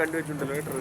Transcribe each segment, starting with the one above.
കണ്ടുവെച്ചിട്ടുണ്ടല്ലോ കേട്ടോ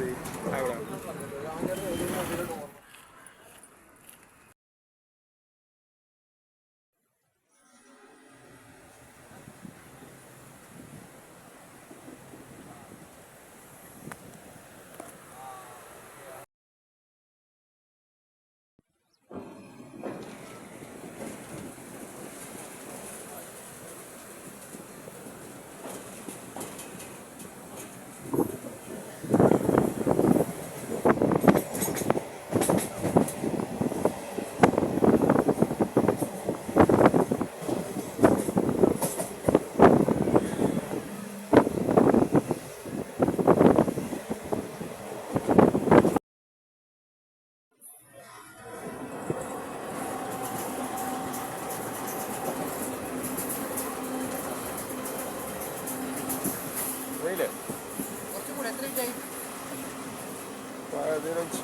Para adelante.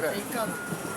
Vem cá.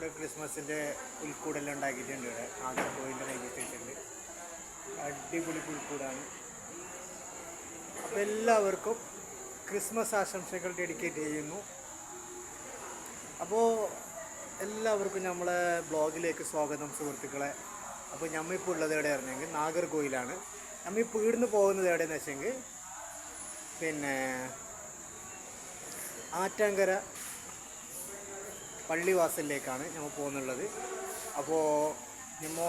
നമ്മുടെ ക്രിസ്മസിന്റെ പുൽക്കൂടെല്ലാം ഉണ്ടാക്കിയിട്ടുണ്ട് ഇവിടെ. ആഗ്രഹോയിന്റെ റെയിൽവേ സ്റ്റേഷനിൽ അടിപൊളി പുൽക്കൂടാണ്. അപ്പോൾ എല്ലാവർക്കും ക്രിസ്മസ് ആശംസകൾ ഡെഡിക്കേറ്റ് ചെയ്യുന്നു. അപ്പോൾ എല്ലാവർക്കും നമ്മളെ ബ്ലോഗിലേക്ക് സ്വാഗതം സുഹൃത്തുക്കളെ. അപ്പോൾ ഞമ്മിപ്പോൾ ഉള്ളത് എവിടെ ആയിരുന്നെങ്കിൽ നാഗർകോയിലാണ്. നമ്മിപ്പോൾ ഇവിടുന്ന് പോകുന്നത് എവിടെയെന്ന് വെച്ചെങ്കിൽ പിന്നെ ആറ്റാങ്കര പള്ളിവാസലിലേക്കാണ് നമ്മൾ പോകുന്നുള്ളത്. അപ്പോൾ നമ്മ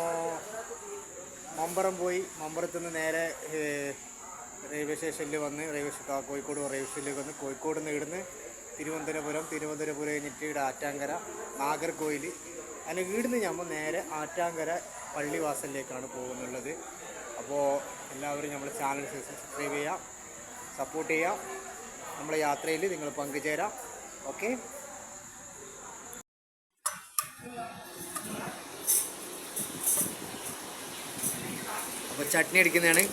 മമ്പറം പോയി മമ്പറത്ത് നിന്ന് നേരെ റെയിൽവേ സ്റ്റേഷനിൽ വന്ന് റെയിൽവേ സ്റ്റേഷൻ കോഴിക്കോട് റെയിൽവേ സ്റ്റേഷനിലേക്ക് വന്ന് കോഴിക്കോട് നിന്ന് ഇവിടുന്ന് തിരുവനന്തപുരം തിരുവനന്തപുരം കഴിഞ്ഞിട്ട് ഇവിടെ ആറ്റാങ്കര നാഗർകോയിൽ അല്ലെങ്കിൽ ഇവിടുന്ന് നമ്മൾ നേരെ ആറ്റാങ്കര പള്ളിവാസലിലേക്കാണ് പോകുന്നുള്ളത്. അപ്പോൾ എല്ലാവരും നമ്മുടെ ചാനൽ സബ്സ്ക്രൈബ് ചെയ്യാം സപ്പോർട്ട് ചെയ്യാം. നമ്മളെ യാത്രയിൽ നിങ്ങൾ പങ്കുചേരാം. ഓക്കെ അപ്പോൾ ചട്നി അടിക്കുന്നതാണ്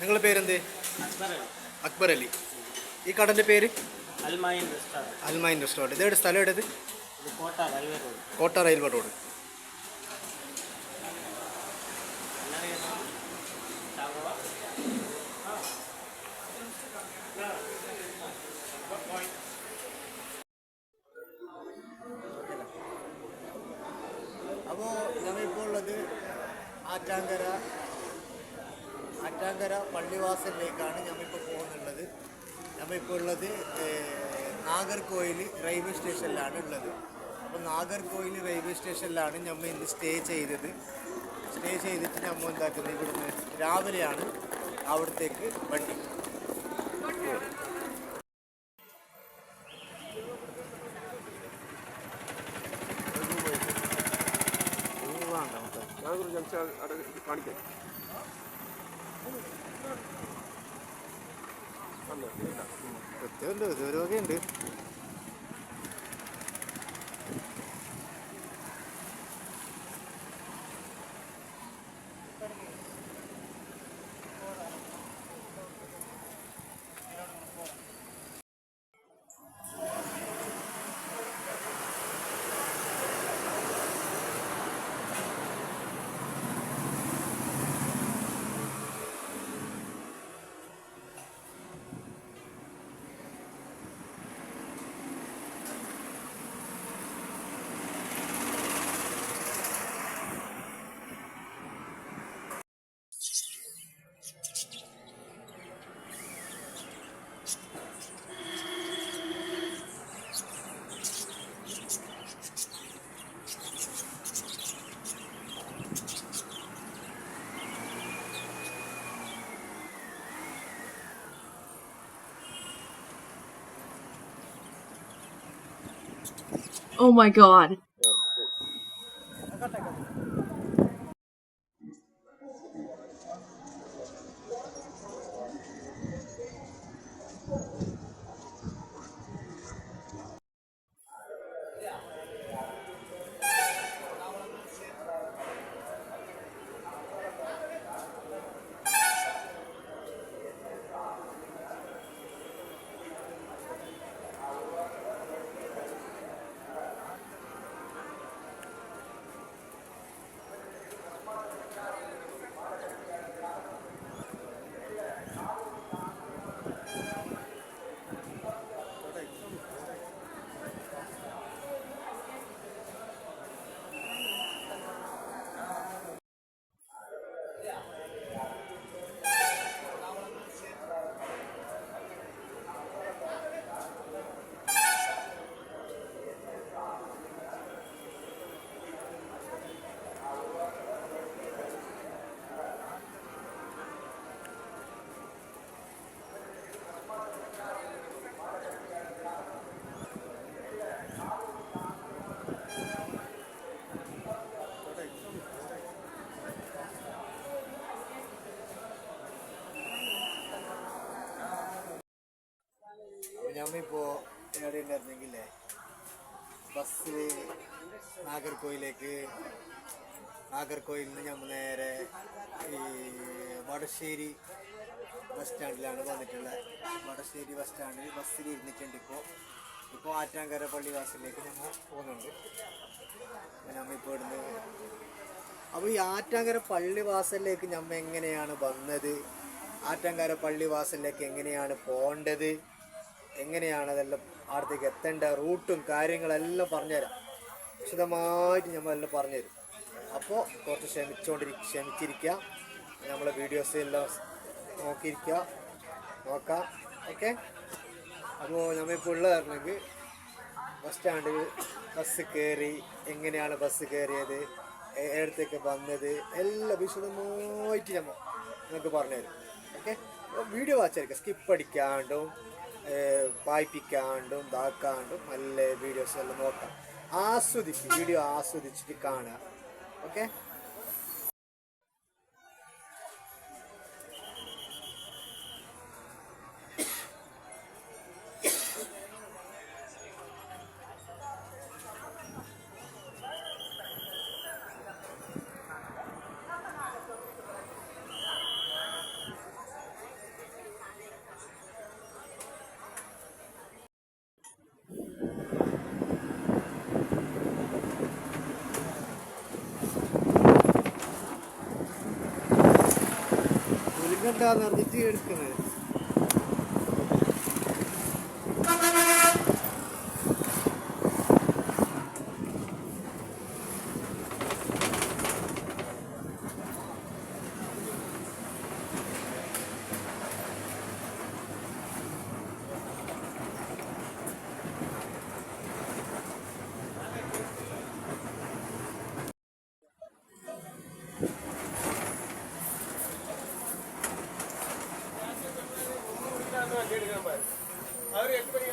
നിങ്ങളുടെ പേരെന്ത്? അക്ബർ അലി. ഈ കടന്റെ പേര്? അൽമായൻ റെസ്റ്റോറന്റ്. അൽമായിൻ റെസ്റ്റോറന്റ്. ഇതെവിടെ സ്ഥലം എവിടെയത്? കോട്ട റെയിൽവേ റോഡ്. അപ്പോൾ ഞങ്ങളിപ്പോൾ ഉള്ളത് ആറ്റാങ്കര ആറ്റാങ്കര പള്ളിവാസലിലേക്കാണ് ഞങ്ങളിപ്പോൾ പോകുന്നുള്ളത്. നമ്മളിപ്പോൾ ഉള്ളത് നാഗർകോയിൽ റെയിൽവേ സ്റ്റേഷനിലാണ് ഉള്ളത്. അപ്പോൾ നാഗർകോയിൽ റെയിൽവേ സ്റ്റേഷനിലാണ് നമ്മൾ ഇന്ന് സ്റ്റേ ചെയ്തത്. സ്റ്റേ ചെയ്തിട്ട് നമ്മൾ എന്താക്കുന്നത്? ഇവിടുന്ന് രാവിലെയാണ് അവിടത്തേക്ക് വണ്ടി. കാണിക്കാം ഇതാ. Oh my god. ഞമ്മിപ്പോൾ എവിടെ ഉണ്ടായിരുന്നെങ്കിലേ ബസ്സിൽ നാഗർകോയിലേക്ക് നാഗർകോയിൽ നിന്ന് ഞമ്മ നേരെ ഈ വടശ്ശേരി ബസ് സ്റ്റാൻഡിലാണ് വന്നിട്ടുള്ളത് വടശ്ശേരി ബസ് സ്റ്റാൻഡിൽ ബസ്സിൽ ഇരുന്നിട്ടുണ്ട് ഇപ്പോൾ ഇപ്പോൾ ആറ്റാങ്കര പള്ളിവാസലിലേക്ക് നമ്മൾ പോകുന്നുണ്ട്. ഇപ്പോൾ ഇവിടുന്ന് അപ്പോൾ ഈ ആറ്റാങ്കര പള്ളിവാസലിലേക്ക് ഞമ്മ എങ്ങനെയാണ് വന്നത്? ആറ്റാങ്കര പള്ളിവാസലിലേക്ക് എങ്ങനെയാണ് പോകേണ്ടത്? എങ്ങനെയാണ് അതെല്ലാം അവിടത്തേക്ക് എത്തേണ്ട റൂട്ടും കാര്യങ്ങളെല്ലാം പറഞ്ഞുതരാം. വിശദമായിട്ട് നമ്മളെല്ലാം പറഞ്ഞുതരും. അപ്പോൾ കുറച്ച് ക്ഷമിച്ചുകൊണ്ടിരി ക്ഷമിച്ചിരിക്കുക നമ്മളെ വീഡിയോസ് എല്ലാം നോക്കിയിരിക്കുക നോക്കാം. ഓക്കെ അപ്പോൾ നമ്മളിപ്പോൾ ഉള്ളതായിരുന്നെങ്കിൽ ബസ് സ്റ്റാൻഡിൽ ബസ് കയറി എങ്ങനെയാണ് ബസ് കയറിയത് എടുത്തേക്ക് വന്നത് എല്ലാം വിശദമായിട്ട് നമ്മൾ നിങ്ങൾക്ക് പറഞ്ഞുതരും. ഓക്കെ വീഡിയോ വാച്ചായിരിക്കും സ്കിപ്പ് അടിക്കാണ്ടും വായിപ്പിക്കാണ്ടും ഇതാക്കാണ്ടും നല്ല വീഡിയോസ് എല്ലാം നോക്കാം. ആസ്വദിച്ച് വീഡിയോ ആസ്വദിച്ചിട്ട് കാണുക. ഓക്കെ? ഉരുങ്ങണ്ടാന്ന് പറഞ്ഞിട്ട് എടുക്കുന്നത് கேட்டுக்கிறேன் பாரு. அவர் எட்டு மணிக்கு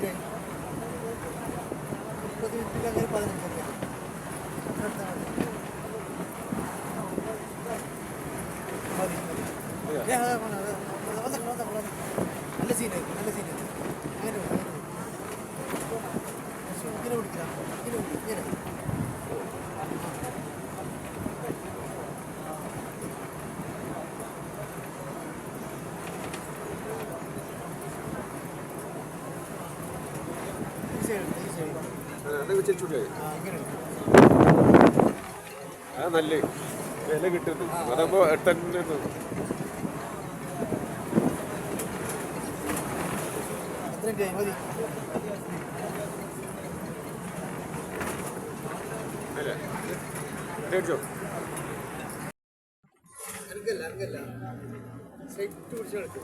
മിനിറ്റ് മുപ്പത് മിനിറ്റ് അല്ലെങ്കിൽ നല്ല സീനായി നല്ല അങ്ങനെ അങ്ങനെ അത് ആ നല്ല വില കിട്ടുന്നു. അതാകുമ്പോ തന്നെ മേടിച്ചോ അനക്കല്ല അനക്കല്ല സ്ട്രൈറ്റ് പിടിച്ച്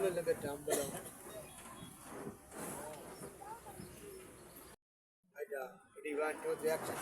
അമ്പലമല്ല തെറ്റ? അമ്പലം. അയ്യാ ഇടി വൺ ടു ത്രീ ആക്ഷൻ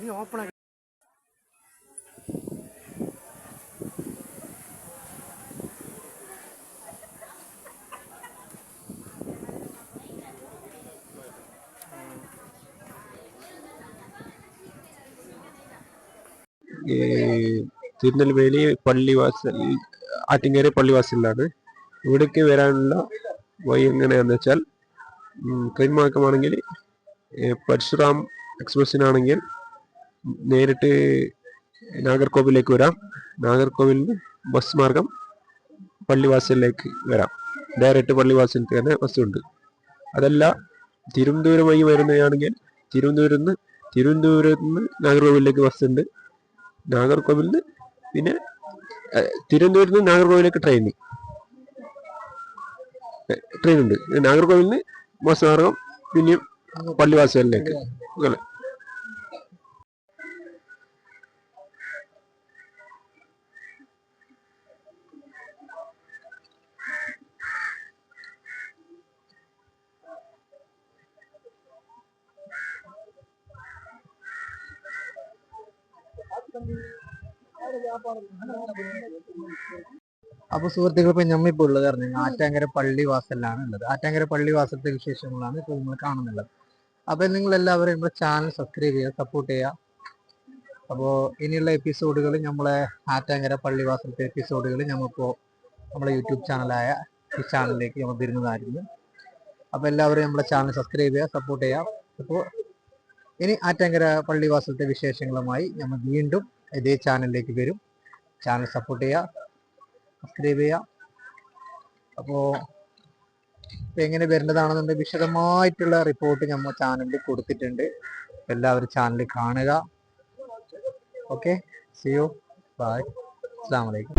നീ ഓപ്പൺ ആക്കി. തിരുനെൽവേലി പള്ളിവാസൽ ആറ്റിങ്ങേരി പള്ളിവാസലിലാണ്. ഇവിടേക്ക് വരാനുള്ള വഴി എങ്ങനെയാണെന്ന് വെച്ചാൽ ട്രെയിൻ മാർഗമാണെങ്കിൽ പരശുറാം എക്സ്പ്രസ്സിനാണെങ്കിൽ നേരിട്ട് നാഗർകോവിലേക്ക് വരാം. നാഗർകോവിൽ നിന്ന് ബസ് മാർഗം പള്ളിവാസലിലേക്ക് വരാം. ഡയറക്റ്റ് പള്ളിവാസലിലേക്ക് തന്നെ ബസ് ഉണ്ട് അതല്ല തിരുവനന്തപുരം വഴി വരുന്നതാണെങ്കിൽ തിരുവനന്തപുരം നിന്ന് തിരുവനന്തപുരത്ത് നിന്ന് നാഗർകോവിലേക്ക് ബസ് ഉണ്ട് നിന്ന് പിന്നെ തിരുവനന്തപുരത്ത് നിന്ന് നാഗർകോവിലേക്ക് ട്രെയിൻ ട്രെയിൻ ഉണ്ട്. നിന്ന് ബസ് മാർഗം പിന്നെയും പള്ളിവാസലിലേക്ക്. അങ്ങനെ അപ്പൊ സുഹൃത്തുക്കൾ ഇപ്പൊ ഞമ്മിപ്പോ ഉള്ളത് പറഞ്ഞു ആറ്റാങ്കര പള്ളി വാസലിലാണ് ഉള്ളത്. ആറ്റാങ്കര പള്ളി വാസലത്തെ വിശേഷങ്ങളാണ് ഇപ്പൊ നിങ്ങൾ കാണുന്നുള്ളത്. അപ്പൊ നിങ്ങൾ എല്ലാവരും നമ്മുടെ ചാനൽ സബ്സ്ക്രൈബ് ചെയ്യുക സപ്പോർട്ട് ചെയ്യുക. അപ്പോൾ ഇനിയുള്ള എപ്പിസോഡുകൾ നമ്മളെ ആറ്റാങ്കര പള്ളി വാസലത്തെ എപ്പിസോഡുകൾ നമ്മളിപ്പോൾ നമ്മുടെ യൂട്യൂബ് ചാനലായ ഈ ചാനലിലേക്ക് നമ്മൾ വരുന്നതായിരുന്നു. അപ്പോൾ എല്ലാവരും നമ്മുടെ ചാനൽ സബ്സ്ക്രൈബ് ചെയ്യുക സപ്പോർട്ട് ചെയ്യുക. അപ്പോൾ ഇനി ആറ്റാങ്കര പള്ളി വാസലത്തെ വിശേഷങ്ങളുമായി നമ്മൾ വീണ്ടും ഇതേ ചാനലിലേക്ക് വരും. ചാനൽ സപ്പോർട്ട് ചെയ്യുക. സബ്സ്ക്രൈബ് ചെയ്യുക അപ്പോൾ എങ്ങനെ വരേണ്ടതാണെന്നുണ്ട് വിശദമായിട്ടുള്ള റിപ്പോർട്ട് നമ്മൾ ചാനലിൽ കൊടുത്തിട്ടുണ്ട്. എല്ലാവരും ചാനൽ കാണുക. ഓക്കെ സി യു ബൈ അസ്സാം വലൈക്കും.